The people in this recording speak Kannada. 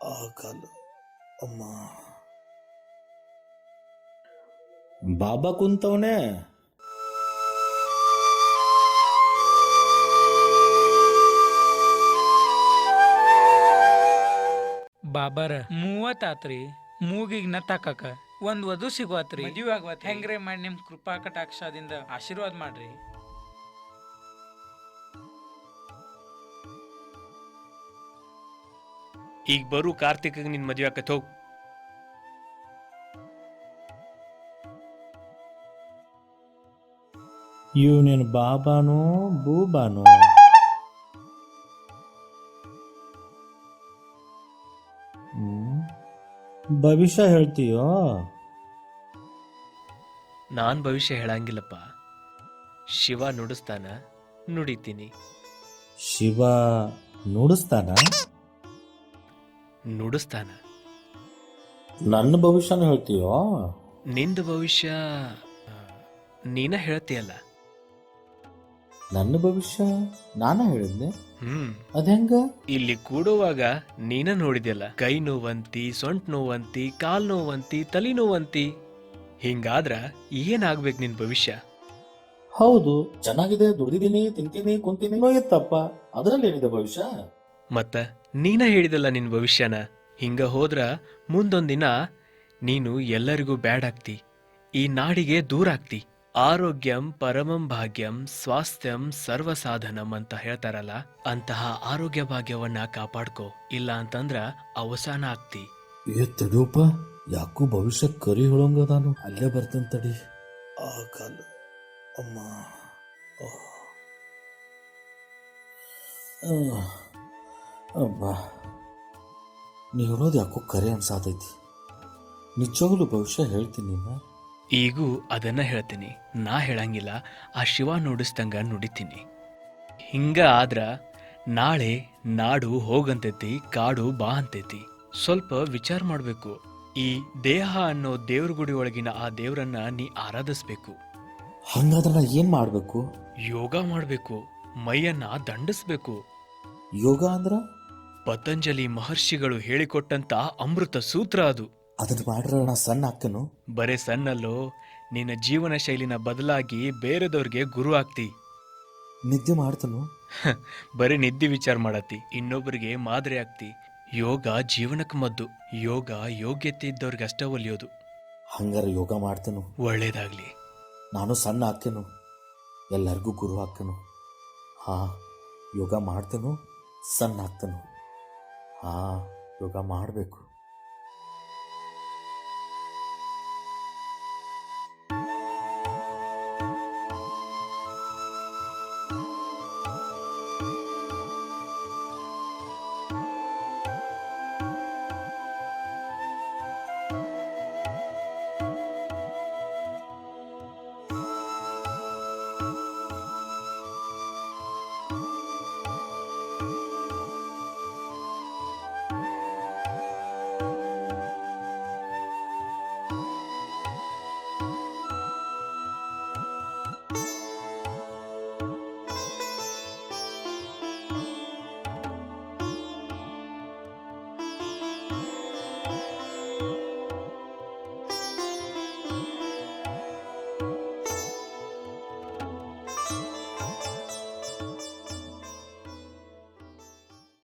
ಆಗಲ್ಲ ಅಮ್ಮ ಬಾಬಾ ಕುಂತವನೆ. ಬಾಬಾರ ಮೂವತ್ತಾತ್ರಿ. ಮೂಗಿಗ್ ನತ್ತಾಕಕ ಒಂದ್ ವಧು ಸಿಗುವತ್ರಿ. ಮದುವೆ ಆಗವತ್ ಹೆಂಗ್ರೆ ಮಾಡಿ ನಿಮ್ ಕೃಪಾ ಕಟಾಕ್ಷದಿಂದ ಆಶೀರ್ವಾದ ಮಾಡ್ರಿ. ಈಗ ಬರು ಕಾರ್ತಿಕ್ ನಿನ್ ಮದುವೆ ಆಕತ್ ಹೋಗ್. ಇವನೇನು ಬಾಬಾನೋ ಬೂಬಾನೋ? ಭವಿಷ್ಯ ಹೇಳ್ತೀಯೋ? ನಾನ್ ಭವಿಷ್ಯ ಹೇಳಂಗಿಲ್ಲಪ್ಪ. ಶಿವ ನುಡಿಸ್ತಾನ ನುಡಿತೀನಿ. ಶಿವ ನುಡಿಸ್ತಾನ? ನುಡಿಸ್ತಾನ. ನನ್ನ ಭವಿಷ್ಯನ ಹೇಳ್ತೀಯೋ? ನಿಂದು ಭವಿಷ್ಯ ನೀನ ಹೇಳ್ತೀಯಲ್ಲ. ನನ್ನ ಭವಿಷ್ಯ ನಾನ ಹೇಳಿದ್ನೆ. ಹ್ಮ್. ಅದ್ಹೆಂಗ ಇಲ್ಲಿ ಕೂಡುವಾಗ ನೀನ ನೋಡಿದ್ಯಲ್ಲ ಕೈ ನೋವಂತಿ ಸೊಂಟ ನೋವಂತಿ ಕಾಲ್ ನೋವಂತಿ ತಲಿ ನೋವಂತಿ. ಹಿಂಗಾದ್ರ ಏನಾಗ್ಬೇಕು ನಿನ್ ಭವಿಷ್ಯ? ಹೌದು ಚೆನ್ನಾಗಿದೆ ದುಡಿದೀನಿ ತಿಂತೀನಿ ಕುಂತೀನಿ ಇತ್ತಪ್ಪ ಅದರಲ್ಲಿ ಏನಿದೆ ಭವಿಷ್ಯ? ಮತ್ತ ನೀನ ಹೇಳಿದಲ್ಲ ನಿನ್ ಭವಿಷ್ಯನ? ಹಿಂಗ ಹೋದ್ರ ಮುಂದೊಂದಿನ ನೀನು ಎಲ್ಲರಿಗೂ ಬ್ಯಾಡ್ ಆಗ್ತಿ ಈ ನಾಡಿಗೆ ದೂರ ಆಗ್ತಿ ಆರೋಗ್ಯಂ ಪರಮಂ ಭಾಗ್ಯಂ ಸ್ವಾಸ್ಥ್ಯಂ ಸರ್ವಸಾಧನಂ ಅಂತ ಹೇಳ್ತಾರಲ್ಲ, ಅಂತಹ ಆರೋಗ್ಯ ಭಾಗ್ಯವನ್ನ ಕಾಪಾಡ್ಕೋ, ಇಲ್ಲ ಅಂತಂದ್ರ ಅವಸಾನ ಆಗ್ತಿ. ಏ ಯಾಕೋ ಭವಿಷ್ಯ ಕರಿ ಹೇಳೋಂಗ ನಾನು? ಅಲ್ಲೇ ಬರ್ತೇನೆ ತಡಿ. ಆಗಲ್ಲ ಅಮ್ಮ. ಅಮ್ಮ ನೀ ಹೇಳೋದು ಯಾಕೋ ಕರೆ ಅನ್ಸಾತೈತಿ. ನಿಜವಾಗ್ಲೂ ಭವಿಷ್ಯ ಹೇಳ್ತೀನಿ ನೀನು ಈಗೂ ಅದನ್ನ ಹೇಳ್ತೀನಿ. ನಾ ಹೇಳಂಗಿಲ್ಲ. ಆ ಶಿವ ನುಡಿಸ್ದಂಗ ನುಡಿತೀನಿ. ಹಿಂಗ ಆದ್ರ ನಾಳೆ ನಾಡು ಹೋಗಂತೈತಿ ಕಾಡು ಬಾ ಅಂತೈತಿ. ಸ್ವಲ್ಪ ವಿಚಾರ ಮಾಡಬೇಕು. ಈ ದೇಹ ಅನ್ನೋ ದೇವ್ರ ಗುಡಿ ಒಳಗಿನ ಆ ದೇವರನ್ನ ನೀ ಆರಾಧಿಸ್ಬೇಕು. ಹಂಗಾದ್ರೆ ನಾ ಏನ್ ಮಾಡ್ಬೇಕು? ಯೋಗ ಮಾಡ್ಬೇಕು. ಮೈಯನ್ನ ದಂಡಿಸ್ಬೇಕು. ಯೋಗ ಅಂದ್ರ? ಪತಂಜಲಿ ಮಹರ್ಷಿಗಳು ಹೇಳಿಕೊಟ್ಟಂತ ಅಮೃತ ಸೂತ್ರ ಅದು. ಅದನ್ನ ಮಾಡ್ರೆ ನಾ ಸಣ್ಣ ಹಾಕನು ಬರೇ ಸಣ್ಣಲ್ಲೋ ನಿನ್ನ ಜೀವನ ಶೈಲಿನ ಬದಲಾಗಿ ಬೇರೆದವ್ರಿಗೆ ಗುರು ಆಗ್ತಿ. ನಿದ್ದೆ ಮಾಡ್ತನು. ಬರೀ ನಿದ್ದೆ ವಿಚಾರ ಮಾಡತ್ತಿ ಇನ್ನೊಬ್ಬರಿಗೆ ಮಾದರಿ ಆಗ್ತಿ. ಯೋಗ ಜೀವನಕ್ಕೆ ಮದ್ದು ಯೋಗ ಯೋಗ್ಯತೆ ಇದ್ದವ್ರಿಗೆ ಅಷ್ಟೇ ಒಲಿಯೋದು. ಹಂಗಾರ ಯೋಗ ಮಾಡ್ತನು. ಒಳ್ಳೇದಾಗ್ಲಿ. ನಾನು ಸಣ್ಣ ಹಾಕ್ತೇನು ಎಲ್ಲರಿಗೂ ಗುರು ಹಾಕ್ತೇನು ಹಾ ಯೋಗ ಮಾಡ್ತೇನು ಸಣ್ಣ ಹಾಕ್ತೇನು ಹಾ ಯೋಗ ಮಾಡಬೇಕು.